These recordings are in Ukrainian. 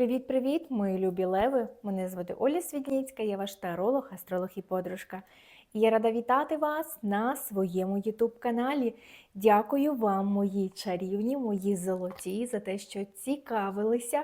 Привіт-привіт, мої любі леви! Мене звати Оля Свідніцька, я ваш таролог, астролог і подружка. І я рада вітати вас на своєму YouTube-каналі. Дякую вам, мої чарівні, мої золоті, за те, що цікавилися,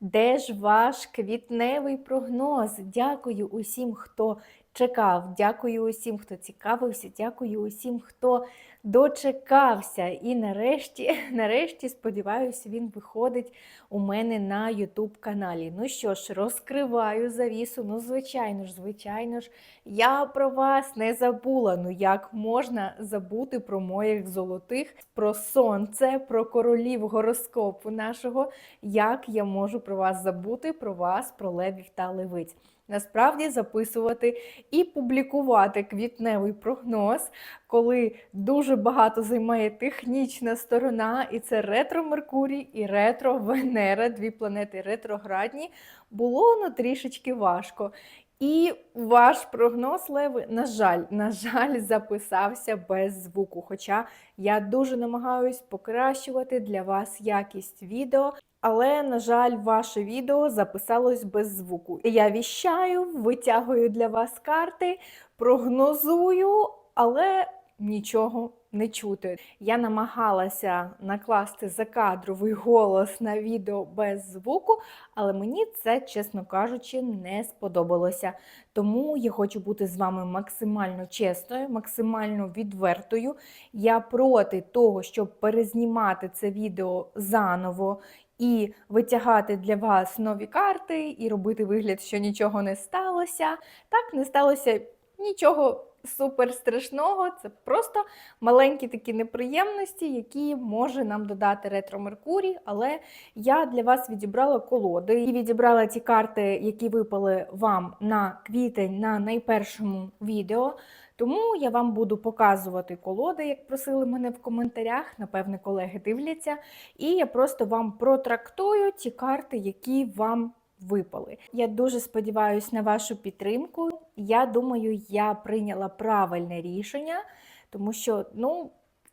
де ж ваш квітневий прогноз. Дякую усім, хто чекав, дякую усім, хто цікавився, дякую усім, хто дочекався. І нарешті, нарешті, сподіваюся, він виходить у мене на YouTube каналі. Ну що ж, розкриваю завісу. Ну, звичайно ж, звичайно ж, я про вас не забула. Ну як можна забути про моїх золотих, про сонце, про королів гороскопу нашого? Як я можу про вас забути, про вас, про левів та левиць? Насправді записувати і публікувати квітневий прогноз, коли дуже багато займає технічна сторона, і це ретро Меркурій і ретро Венера, дві планети ретроградні, було ну трішечки важко. І ваш прогноз, Леви, на жаль, на жаль, записався без звуку. Хоча я дуже намагаюсь покращувати для вас якість відео. Але, на жаль, ваше відео записалось без звуку. Я віщаю, витягую для вас карти, прогнозую, але нічого не чути. Я намагалася накласти закадровий голос на відео без звуку, але мені це, чесно кажучи, не сподобалося. Тому я хочу бути з вами максимально чесною, максимально відвертою. Я проти того, щоб перезнімати це відео заново і витягати для вас нові карти, і робити вигляд, що нічого не сталося. Так, не сталося нічого супер страшного. Це просто маленькі такі неприємності, які може нам додати ретро Меркурій. Але я для вас відібрала колоди і відібрала ті карти, які випали вам на квітень на найпершому відео. Тому я вам буду показувати колоди, як просили мене в коментарях. Напевне, колеги дивляться. І я просто вам протрактую ті карти, які вам випали. Я дуже сподіваюся на вашу підтримку. Я думаю, я прийняла правильне рішення, тому що, ну.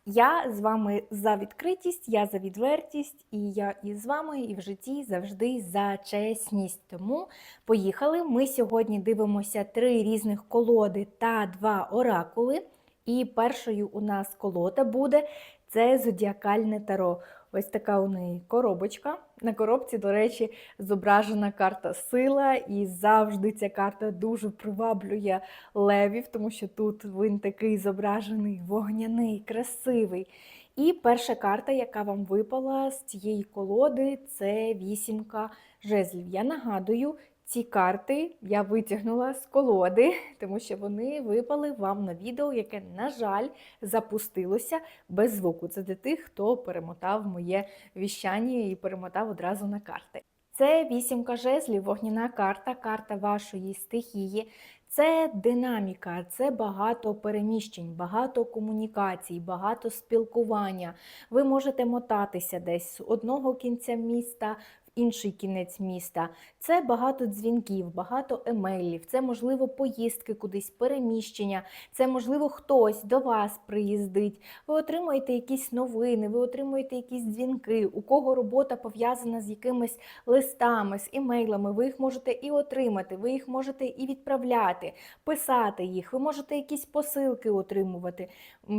Я з вами за відкритість, я за відвертість, і я і з вами, і в житті завжди за чесність. Тому поїхали. Ми сьогодні дивимося три різних колоди та два оракули. І першою у нас колода буде це зодіакальне таро. Ось така у неї коробочка. На коробці, до речі, зображена карта сила, і завжди ця карта дуже приваблює левів, тому що тут він такий зображений, вогняний, красивий. І перша карта, яка вам випала з цієї колоди, це вісімка жезлів. Я нагадую, ці карти я витягнула з колоди, тому що вони випали вам на відео, яке, на жаль, запустилося без звуку. Це для тих, хто перемотав моє віщання і перемотав одразу на карти. Це вісімка жезлів, вогняна карта, карта вашої стихії. Це динаміка, це багато переміщень, багато комунікацій, багато спілкування. Ви можете мотатися десь з одного кінця міста інший кінець міста. Це багато дзвінків, багато емейлів, це, можливо, поїздки кудись, переміщення, це, можливо, хтось до вас приїздить. Ви отримуєте якісь новини, ви отримуєте якісь дзвінки, у кого робота пов'язана з якимись листами, з імейлами. Ви їх можете і отримати, ви їх можете і відправляти, писати їх, ви можете якісь посилки отримувати.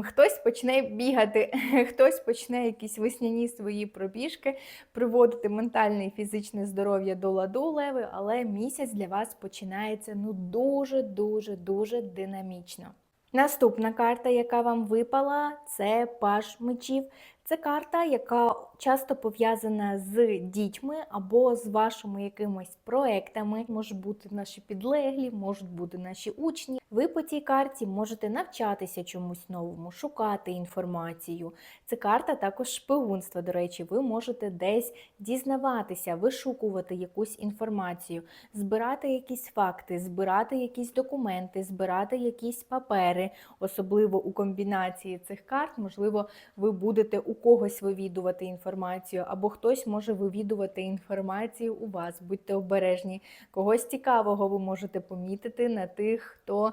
Хтось почне бігати, хтось почне якісь весняні свої пробіжки, приводити ментальний і фізичне здоров'я до ладу леви, але місяць для вас починається ну дуже-дуже дуже динамічно. Наступна карта, яка вам випала, це паш мечів. Це карта, яка часто пов'язана з дітьми або з вашими якимись проектами. Можуть бути наші підлеглі, можуть бути наші учні. Ви по цій карті можете навчатися чомусь новому, шукати інформацію. Це карта також шпигунства. До речі, ви можете десь дізнаватися, вишукувати якусь інформацію, збирати якісь факти, збирати якісь документи, збирати якісь папери, особливо у комбінації цих карт, можливо, ви будете у когось вивідувати інформацію, або хтось може вивідувати інформацію у вас. Будьте обережні. Когось цікавого ви можете помітити на тих, хто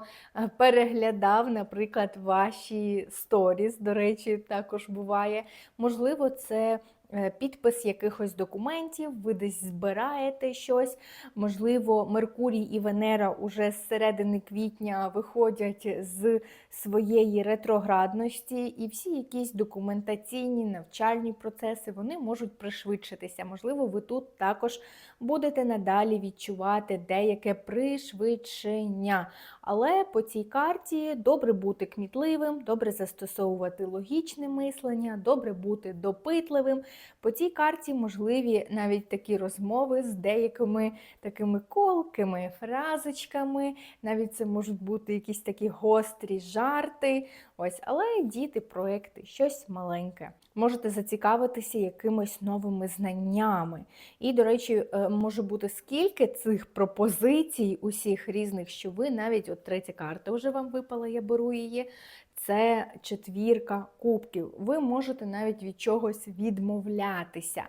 переглядав, наприклад, ваші сторіс. До речі, також буває. Можливо, це е, підпис якихось документів, ви десь збираєте щось. Можливо, Меркурій і Венера уже з середини квітня виходять з своєї ретроградності, і всі якісь документаційні навчальні процеси вони можуть пришвидшитися. Можливо, ви тут також будете надалі відчувати деяке пришвидшення. Але по цій карті добре бути кмітливим, добре застосовувати логічне мислення, добре бути допитливим. По цій карті можливі навіть такі розмови з деякими такими колкими фразочками, навіть це можуть бути якісь такі гострі жарти. Ось, але діти, проекти, щось маленьке. Можете зацікавитися якимись новими знаннями. І, до речі, е, може бути скільки цих пропозицій, усіх різних, що ви навіть от третя карта вже вам випала, я беру її. Це четвірка кубків. Ви можете навіть від чогось відмовлятися.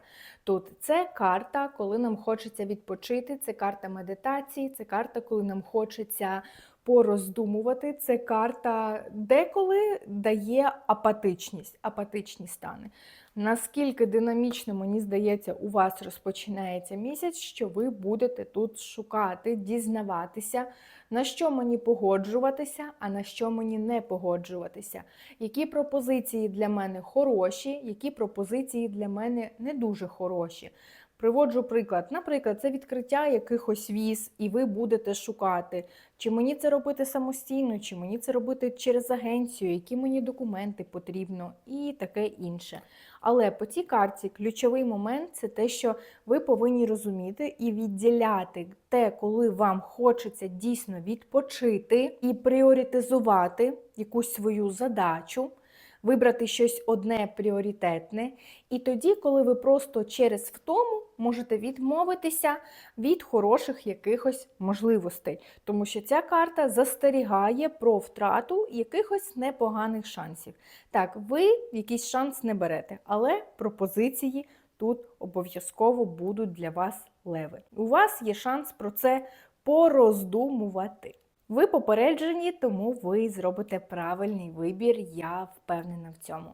Тут це карта, коли нам хочеться відпочити, це карта медитації, це карта, коли нам хочеться пороздумувати. Це карта деколи дає апатичність, апатичні стани. Наскільки динамічно, мені здається, у вас розпочинається місяць, що ви будете тут шукати, дізнаватися, на що мені погоджуватися, а на що мені не погоджуватися. Які пропозиції для мене хороші, які пропозиції для мене не дуже хороші. Приводжу приклад. Наприклад, це відкриття якихось віз, і ви будете шукати, чи мені це робити самостійно, чи мені це робити через агенцію, які мені документи потрібно, і таке інше. Але по цій карті ключовий момент це те, що ви повинні розуміти і відділяти те, коли вам хочеться дійсно відпочити і пріоритизувати якусь свою задачу вибрати щось одне пріоритетне, і тоді, коли ви просто через втому можете відмовитися від хороших якихось можливостей, тому що ця карта застерігає про втрату якихось непоганих шансів. Так, ви якийсь шанс не берете, але пропозиції тут обов'язково будуть для вас леви. У вас є шанс про це пороздумувати. Ви попереджені, тому ви зробите правильний вибір, я впевнена в цьому.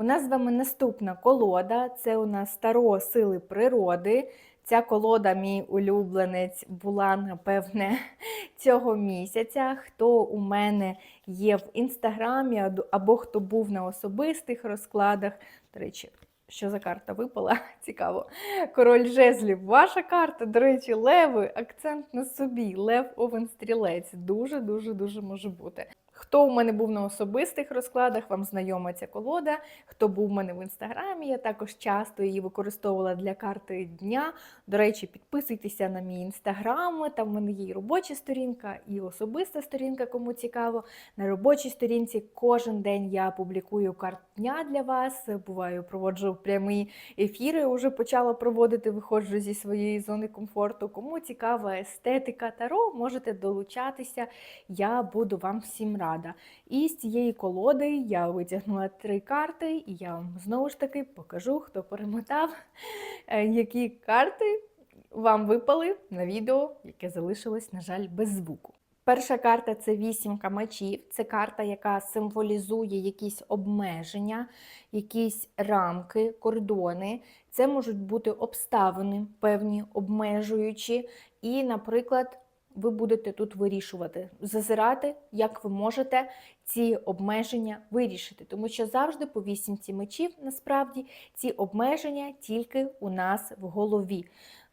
У нас з вами наступна колода це у нас старо сили природи. Ця колода, мій улюбленець, була, напевне, цього місяця. Хто у мене є в інстаграмі, або хто був на особистих розкладах. До речі, що за карта випала? Цікаво. Король жезлів. Ваша карта, до речі, леви, акцент на собі. Лев овен стрілець. Дуже-дуже дуже може бути. Хто у мене був на особистих розкладах, вам знайома ця колода. Хто був у мене в інстаграмі, я також часто її використовувала для карти дня. До речі, підписуйтеся на мій інстаграм, там в мене є і робоча сторінка, і особиста сторінка, кому цікаво. На робочій сторінці кожен день я публікую карт дня для вас. Буваю, проводжу прямі ефіри, вже почала проводити, виходжу зі своєї зони комфорту. Кому цікава естетика таро, можете долучатися. Я буду вам всім рада рада. І з цієї колоди я витягнула три карти, і я вам знову ж таки покажу, хто перемотав, е, які карти вам випали на відео, яке залишилось, на жаль, без звуку. Перша карта це вісімка мечів. Це карта, яка символізує якісь обмеження, якісь рамки, кордони. Це можуть бути обставини, певні обмежуючі. І, наприклад, ви будете тут вирішувати, зазирати, як ви можете ці обмеження вирішити. Тому що завжди по вісімці мечів насправді ці обмеження тільки у нас в голові.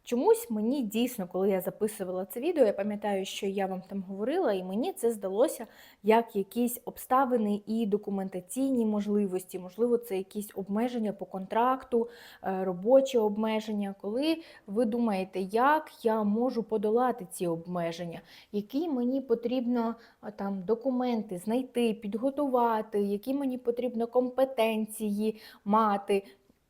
Чомусь мені дійсно, коли я записувала це відео, я пам'ятаю, що я вам там говорила, і мені це здалося як якісь обставини і документаційні можливості, можливо, це якісь обмеження по контракту, е, робочі обмеження. Коли ви думаєте, як я можу подолати ці обмеження, які мені потрібно там документи знайти, підготувати, які мені потрібно компетенції мати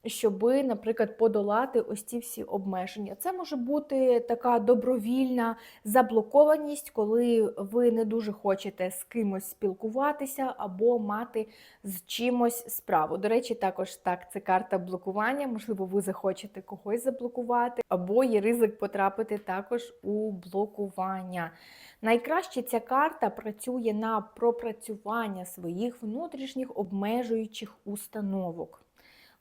щоби, наприклад, подолати ось ці всі обмеження. Це може бути така добровільна заблокованість, коли ви не дуже хочете з кимось спілкуватися або мати з чимось справу. До речі, також так, це карта блокування. Можливо, ви захочете когось заблокувати, або є ризик потрапити також у блокування. Найкраще ця карта працює на пропрацювання своїх внутрішніх обмежуючих установок.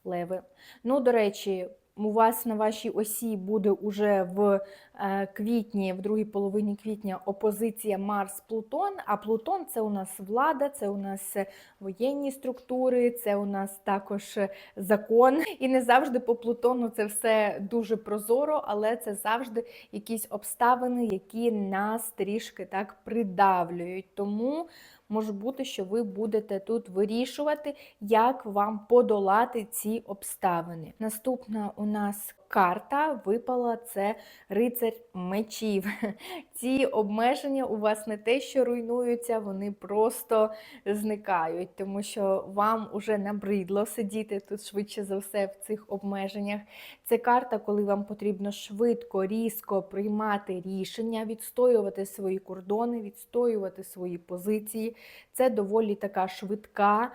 Леви. Ну, до речі, у вас на вашій осі буде уже в е, квітні, в другій половині квітня, опозиція Марс-Плутон. А Плутон це у нас влада, це у нас е, воєнні структури, це у нас також е, закон. І не завжди по Плутону це все дуже прозоро, але це завжди якісь обставини, які нас трішки так придавлюють. Тому може бути, що ви будете тут вирішувати, як вам подолати ці обставини. Наступна у нас карта випала це рицар мечів. Ці обмеження у вас не те, що руйнуються, вони просто зникають, тому що вам уже набридло сидіти тут швидше за все в цих обмеженнях. Це карта, коли вам потрібно швидко, різко приймати рішення, відстоювати свої кордони, відстоювати свої позиції. Це доволі така швидка.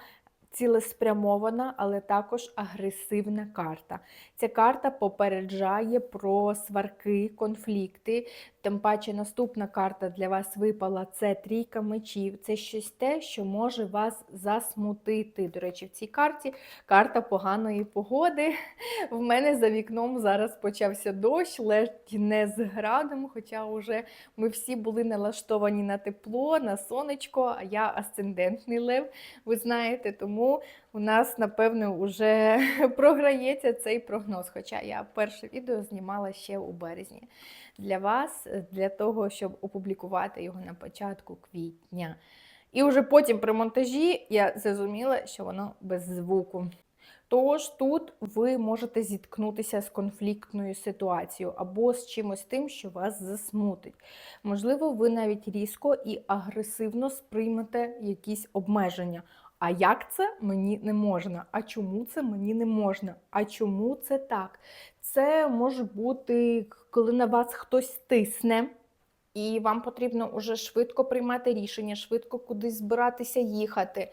Цілеспрямована, але також агресивна карта. Ця карта попереджає про сварки, конфлікти. Тим паче, наступна карта для вас випала це трійка мечів. Це щось те, що може вас засмутити. До речі, в цій карті карта поганої погоди. В мене за вікном зараз почався дощ, ледь не з градом, хоча вже ми всі були налаштовані на тепло, на сонечко, а я асцендентний лев, ви знаєте, тому у нас, напевно, вже програється цей прогноз. Хоча я перше відео знімала ще у березні для вас, для того, щоб опублікувати його на початку квітня. І вже потім при монтажі я зрозуміла, що воно без звуку. Тож тут ви можете зіткнутися з конфліктною ситуацією або з чимось тим, що вас засмутить. Можливо, ви навіть різко і агресивно сприймете якісь обмеження. А як це мені не можна? А чому це мені не можна? А чому це так? Це може бути, коли на вас хтось тисне. І вам потрібно уже швидко приймати рішення, швидко кудись збиратися їхати.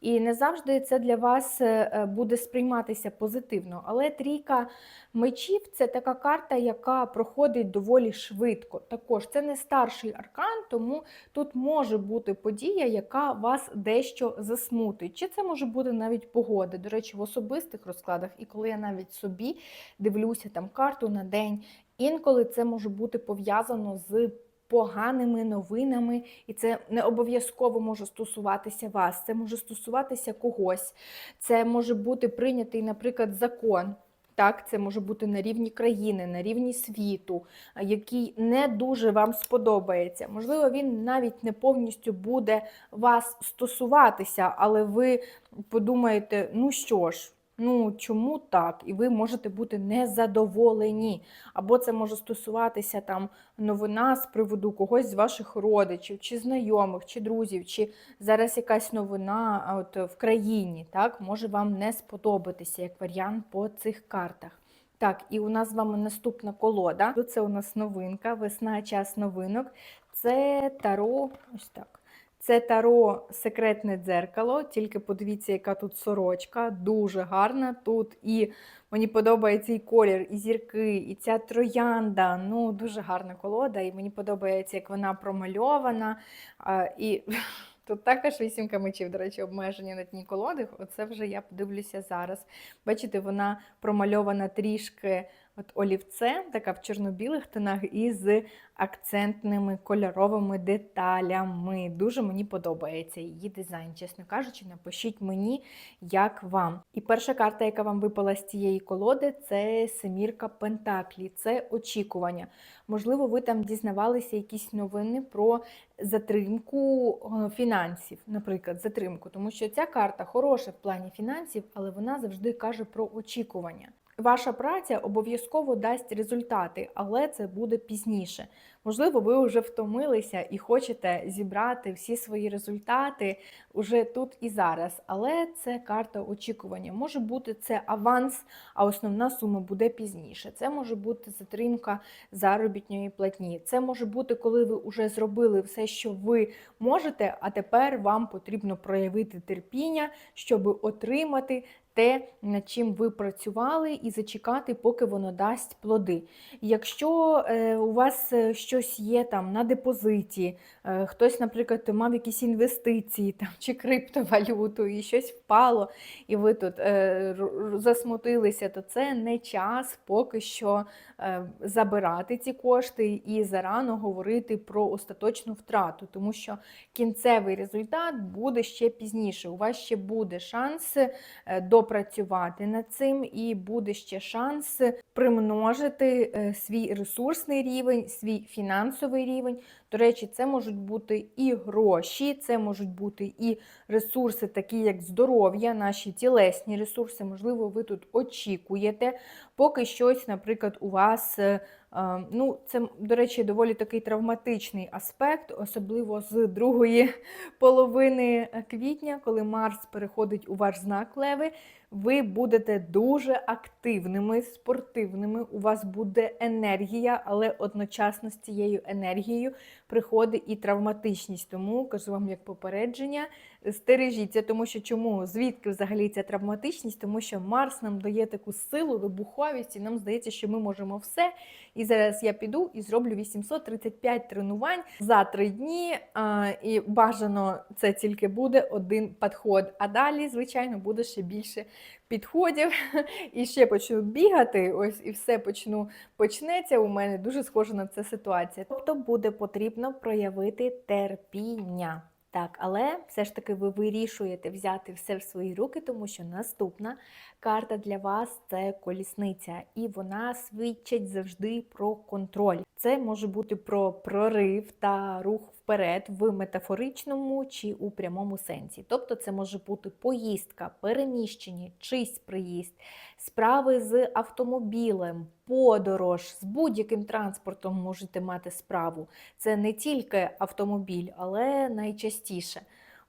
І не завжди це для вас е, буде сприйматися позитивно. Але трійка мечів це така карта, яка проходить доволі швидко. Також це не старший аркан, тому тут може бути подія, яка вас дещо засмутить. Чи це може бути навіть погода. До речі, в особистих розкладах, і коли я навіть собі дивлюся там карту на день, інколи це може бути пов'язано з поганими новинами, і це не обов'язково може стосуватися вас, це може стосуватися когось. Це може бути прийнятий, наприклад, закон. Так, це може бути на рівні країни, на рівні світу, який не дуже вам сподобається. Можливо, він навіть не повністю буде вас стосуватися, але ви подумаєте, ну що ж, Ну, чому так? І ви можете бути незадоволені. Або це може стосуватися там новина з приводу когось з ваших родичів, чи знайомих, чи друзів, чи зараз якась новина от, в країні, так, може вам не сподобатися як варіант по цих картах. Так, і у нас з вами наступна колода. Це у нас новинка, весна, час новинок. Це таро, ось так. Це таро секретне дзеркало, тільки подивіться, яка тут сорочка, дуже гарна. Тут і мені подобається і колір, і зірки, і ця троянда. Ну, дуже гарна колода, і мені подобається, як вона промальована. І Тут також вісімка мечів, до речі, обмежені на дні колоди. Оце вже я подивлюся зараз. Бачите, вона промальована трішки от олівцем, така в чорно-білих тонах, із акцентними кольоровими деталями. Дуже мені подобається її дизайн, чесно кажучи, напишіть мені, як вам. І перша карта, яка вам випала з цієї колоди, це семірка Пентаклі, це очікування. Можливо, ви там дізнавалися якісь новини про затримку фінансів, наприклад, затримку, тому що ця карта хороша в плані фінансів, але вона завжди каже про очікування. Ваша праця обов'язково дасть результати, але це буде пізніше. Можливо, ви вже втомилися і хочете зібрати всі свої результати уже тут і зараз. Але це карта очікування. Може бути це аванс, а основна сума буде пізніше. Це може бути затримка заробітної платні. Це може бути, коли ви вже зробили все, що ви можете, а тепер вам потрібно проявити терпіння, щоб отримати те, над чим ви працювали, і зачекати, поки воно дасть плоди. Якщо е, у вас е, щось є там на депозиті, е, хтось, наприклад, мав якісь інвестиції там, чи криптовалюту, і щось впало, і ви тут засмутилися, то це не час поки що забирати ці кошти і зарано говорити про остаточну втрату, тому що кінцевий результат буде ще пізніше. У вас ще буде шанс е, допрацювати над цим, і буде ще шанс примножити е, свій ресурсний рівень, свій фінансовий рівень. До речі, це можуть бути і гроші, це можуть бути і ресурси, такі як здоров'я, наші тілесні ресурси. Можливо, ви тут очікуєте, поки щось, наприклад, у вас. е, е, Ну, це, до речі, доволі такий травматичний аспект, особливо з другої половини квітня, коли Марс переходить у ваш знак Леви, ви будете дуже активними, спортивними. У вас буде енергія, але одночасно з цією енергією приходить і травматичність. Тому кажу вам як попередження, стережіться, тому що чому? Звідки взагалі ця травматичність? Тому що Марс нам дає таку силу, вибуховість, і нам здається, що ми можемо все. І зараз я піду і зроблю 835 тренувань за три дні. І бажано це тільки буде один підход. А далі, звичайно, буде ще більше підходів. І ще почну бігати. Ось і все почну почнеться. У мене дуже схожа на це ситуація. Тобто буде потрібно проявити терпіння. Так, але все ж таки ви вирішуєте взяти все в свої руки, тому що наступна карта для вас це колісниця, і вона свідчить завжди про контроль. Це може бути про прорив та рух вперед в метафоричному чи у прямому сенсі. Тобто, це може бути поїздка, переміщення, чийсь приїзд, справи з автомобілем, подорож з будь-яким транспортом можете мати справу. Це не тільки автомобіль, але найчастіше.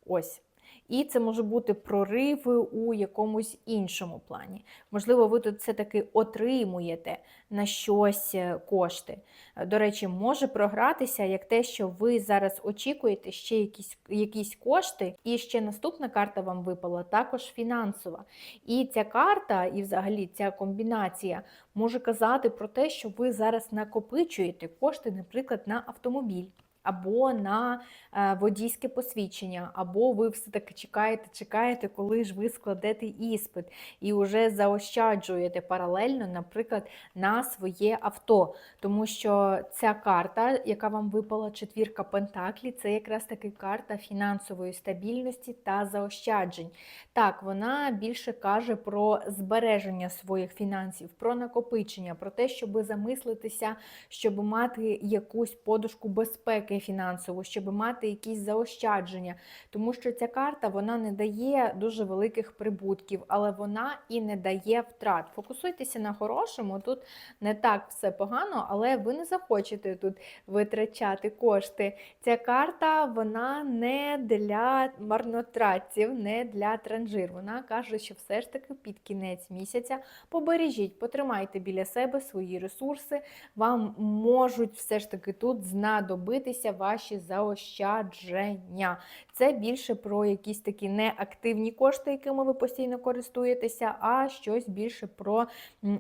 Ось. І це може бути прориви у якомусь іншому плані. Можливо, ви тут все-таки отримуєте на щось е, кошти. Е, До речі, може програтися як те, що ви зараз очікуєте ще якісь, якісь кошти, і ще наступна карта вам випала, також фінансова. І ця карта, і взагалі ця комбінація може казати про те, що ви зараз накопичуєте кошти, наприклад, на автомобіль. Або на е, водійське посвідчення, або ви все-таки чекаєте, чекаєте, коли ж ви складете іспит, і вже заощаджуєте паралельно, наприклад, на своє авто. Тому що ця карта, яка вам випала, четвірка Пентаклі, це якраз таки карта фінансової стабільності та заощаджень. Так, вона більше каже про збереження своїх фінансів, про накопичення, про те, щоб замислитися, щоб мати якусь подушку безпеки фінансову, щоб мати якісь заощадження. Тому що ця карта вона не дає дуже великих прибутків, але вона і не дає втрат. Фокусуйтеся на хорошому, тут не так все погано, але ви не захочете тут витрачати кошти. Ця карта вона не для марнотратців, не для транжир. Вона каже, що все ж таки під кінець місяця побережіть, потримайте біля себе свої ресурси. Вам можуть все ж таки тут знадобитися ваші заощадження. Це більше про якісь такі неактивні кошти, якими ви постійно користуєтеся, а щось більше про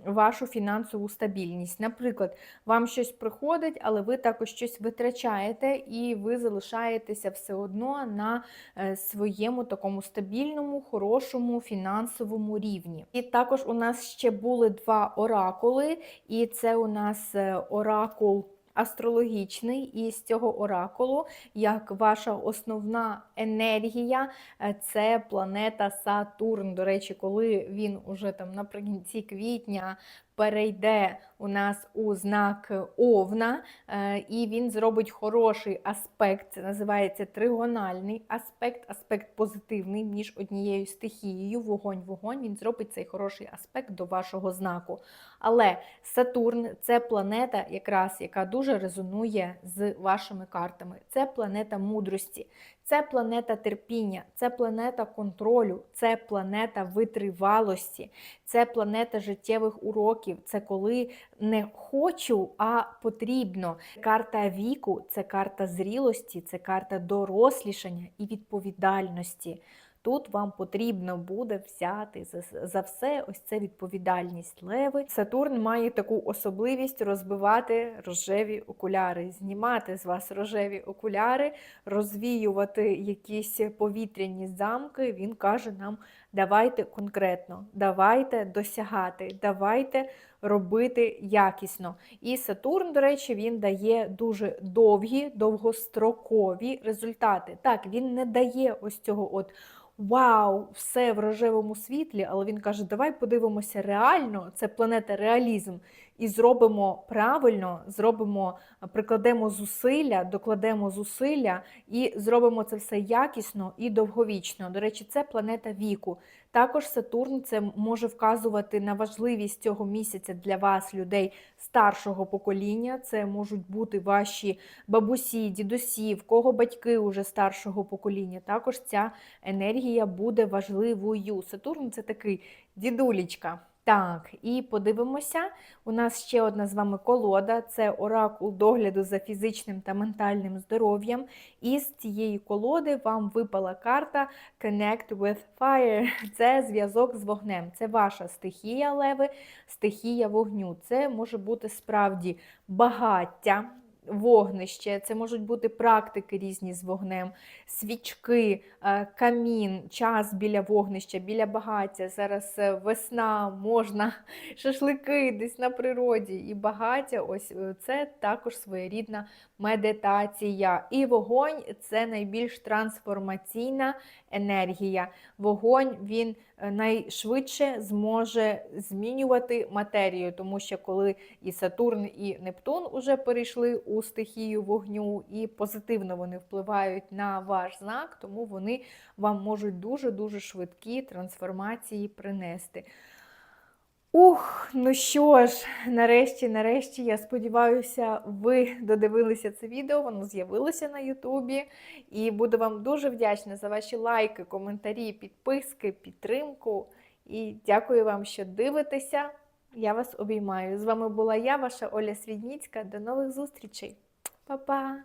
вашу фінансову стабільність. Наприклад, вам щось приходить, але ви також щось витрачаєте, і ви залишаєтеся все одно на е, своєму такому стабільному, хорошому фінансовому рівні. І також у нас ще були два оракули, і це у нас е, оракул. Астрологічний, і з цього оракулу, як ваша основна енергія, е, це планета Сатурн. До речі, коли він уже там наприкінці квітня перейде у нас у знак Овна, е, і він зробить хороший аспект. Це називається тригональний аспект, аспект позитивний між однією стихією, вогонь-вогонь. Він зробить цей хороший аспект до вашого знаку. Але Сатурн це планета, якраз яка дуже резонує з вашими картами. Це планета мудрості. Це планета терпіння, це планета контролю, це планета витривалості, це планета життєвих уроків. Це коли не хочу, а потрібно. Карта віку це карта зрілості, це карта дорослішання і відповідальності. Тут вам потрібно буде взяти за, все ось це відповідальність леви. Сатурн має таку особливість розбивати рожеві окуляри, знімати з вас рожеві окуляри, розвіювати якісь повітряні замки. Він каже нам: давайте конкретно, давайте досягати, давайте робити якісно. І Сатурн, до речі, він дає дуже довгі, довгострокові результати. Так, він не дає ось цього от. Вау, все в рожевому світлі, але він каже: давай подивимося реально, це планета реалізм, і зробимо правильно, зробимо, прикладемо зусилля, докладемо зусилля і зробимо це все якісно і довговічно. До речі, це планета віку. Також Сатурн це може вказувати на важливість цього місяця для вас, людей старшого покоління. Це можуть бути ваші бабусі, дідусі, в кого батьки уже старшого покоління. Також ця енергія буде важливою. Сатурн це такий дідулічка. Так, і подивимося. У нас ще одна з вами колода це оракул догляду за фізичним та ментальним здоров'ям. І з цієї колоди вам випала карта Connect with Fire. Це зв'язок з вогнем. Це ваша стихія леви, стихія вогню. Це може бути справді багаття. Вогнище, це можуть бути практики різні з вогнем, свічки, е, камін, час біля вогнища, біля багаття. Зараз е, весна, можна шашлики десь на природі. І багаття, ось е, це також своєрідна медитація. І вогонь це найбільш трансформаційна енергія. Вогонь він найшвидше зможе змінювати матерію, тому що коли і Сатурн, і Нептун уже перейшли у стихію вогню, і позитивно вони впливають на ваш знак, тому вони вам можуть дуже-дуже швидкі трансформації принести. Ух, ну що ж, нарешті, нарешті, я сподіваюся, ви додивилися це відео, воно з'явилося на Ютубі. І буду вам дуже вдячна за ваші лайки, коментарі, підписки, підтримку. І дякую вам, що дивитеся. Я вас обіймаю. З вами була я, ваша Оля Свідніцька. До нових зустрічей. Па-па!